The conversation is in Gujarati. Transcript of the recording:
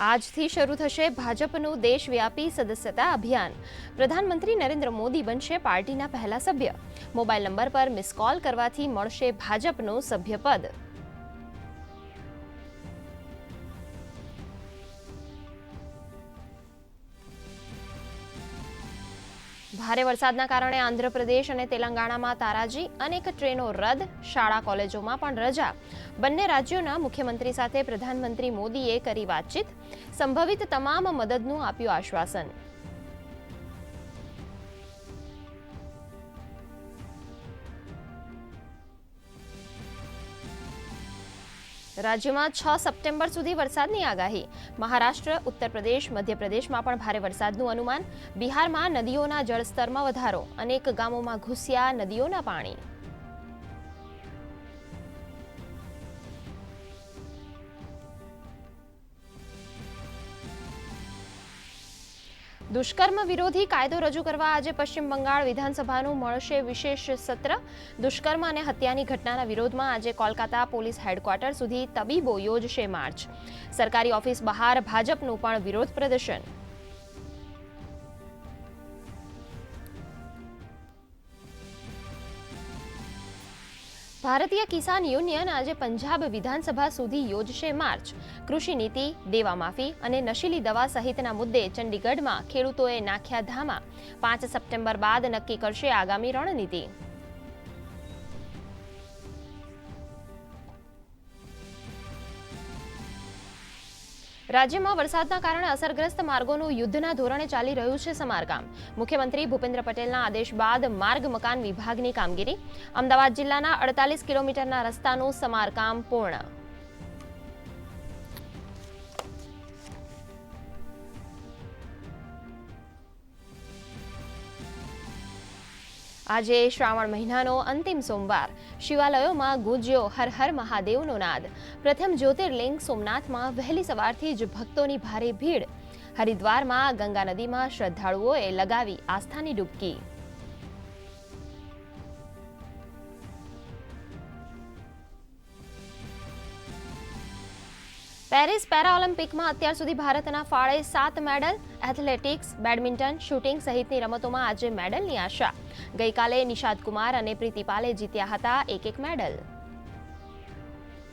આજથી શરૂ થશે ભાજપનું દેશવ્યાપી સદસ્યતા અભિયાન. પ્રધાનમંત્રી નરેન્દ્ર મોદી બનશે પાર્ટીના પહેલા સભ્ય. મોબાઈલ નંબર પર મિસ કોલ કરવાથી મળશે ભાજપનું સભ્યપદ. ભારે વરસાદના કારણે આંધ્રપ્રદેશ અને તેલંગાણામાં તારાજી અનેક ટ્રેનો રદ, શાળા કોલેજોમાં પણ રજા. બંને રાજ્યોના મુખ્યમંત્રી સાથે પ્રધાનમંત્રી મોદીએ કરી વાતચીત. સંભવિત તમામ મદદનું આપ્યું આશ્વાસન. રાજ્યમાં છ સપ્ટેમ્બર સુધી વરસાદની આગાહી. મહારાષ્ટ્ર ઉત્તર પ્રદેશ મધ્યપ્રદેશમાં પણ ભારે વરસાદનું અનુમાન. બિહારમાં નદીઓના જળસ્તરમાં વધારો. અનેક ગામોમાં ઘૂસ્યા નદીઓના પાણી. દુષ્કર્મ વિરોધી કાયદો રજૂ કરવા આજે પશ્ચિમ બંગાળ વિધાનસભાનું મળશે વિશેષ સત્ર. દુષ્કર્મ અને હત્યાની ઘટનાના વિરોધમાં આજે કોલકાતા પોલીસ હેડક્વાર્ટર સુધી તબીબો યોજશે માર્ચ. સરકારી ઓફિસ બહાર ભાજપનું પણ વિરોધ પ્રદર્શન. ભારતીય કિસાન યુનિયન આજે પંજાબ વિધાનસભા સુધી યોજશે માર્ચ. કૃષિ નીતિ, દેવા માફી અને નશીલી દવા સહિતના મુદ્દે ચંડીગઢમાં ખેડૂતોએ નાખ્યા ધામા. પાંચ સપ્ટેમ્બર બાદ નક્કી કરશે આગામી રણનીતિ. રાજ્યમાં વરસાદના કારણે અસરગ્રસ્ત માર્ગોનું યુદ્ધના ધોરણે ચાલી રહ્યું છે સમારકામ. મુખ્યમંત્રી ભૂપેન્દ્ર પટેલના આદેશ બાદ માર્ગ મકાન વિભાગની કામગીરી. અમદાવાદ જિલ્લાના અડતાલીસ કિલોમીટરના રસ્તાનું સમારકામ પૂર્ણ. આજે શ્રાવણ મહિનાનો અંતિમ સોમવાર. શિવાલયોમાં ગુંજ્યો હર હર મહાદેવનો નાદ. પ્રથમ જ્યોતિર્લિંગ સોમનાથમાં વહેલી સવારથી જ ભક્તોની ભારે ભીડ. હરિદ્વારમાં ગંગા નદીમાં શ્રદ્ધાળુઓએ લગાવી આસ્થાની ડૂબકી. પેરિસ પેરાઓલિમ્પિકમાં અત્યાર સુધી ભારતના ફાળે સાત મેડલ એથ્લેટિક્સ, બેડમિન્ટન, શૂટિંગ સહિતની રમતોમાં આજે મેડલની આશા. ગઈકાલે નિષાદ કુમાર અને પ્રીતિપાલે જીત્યા હતા એક એક મેડલ.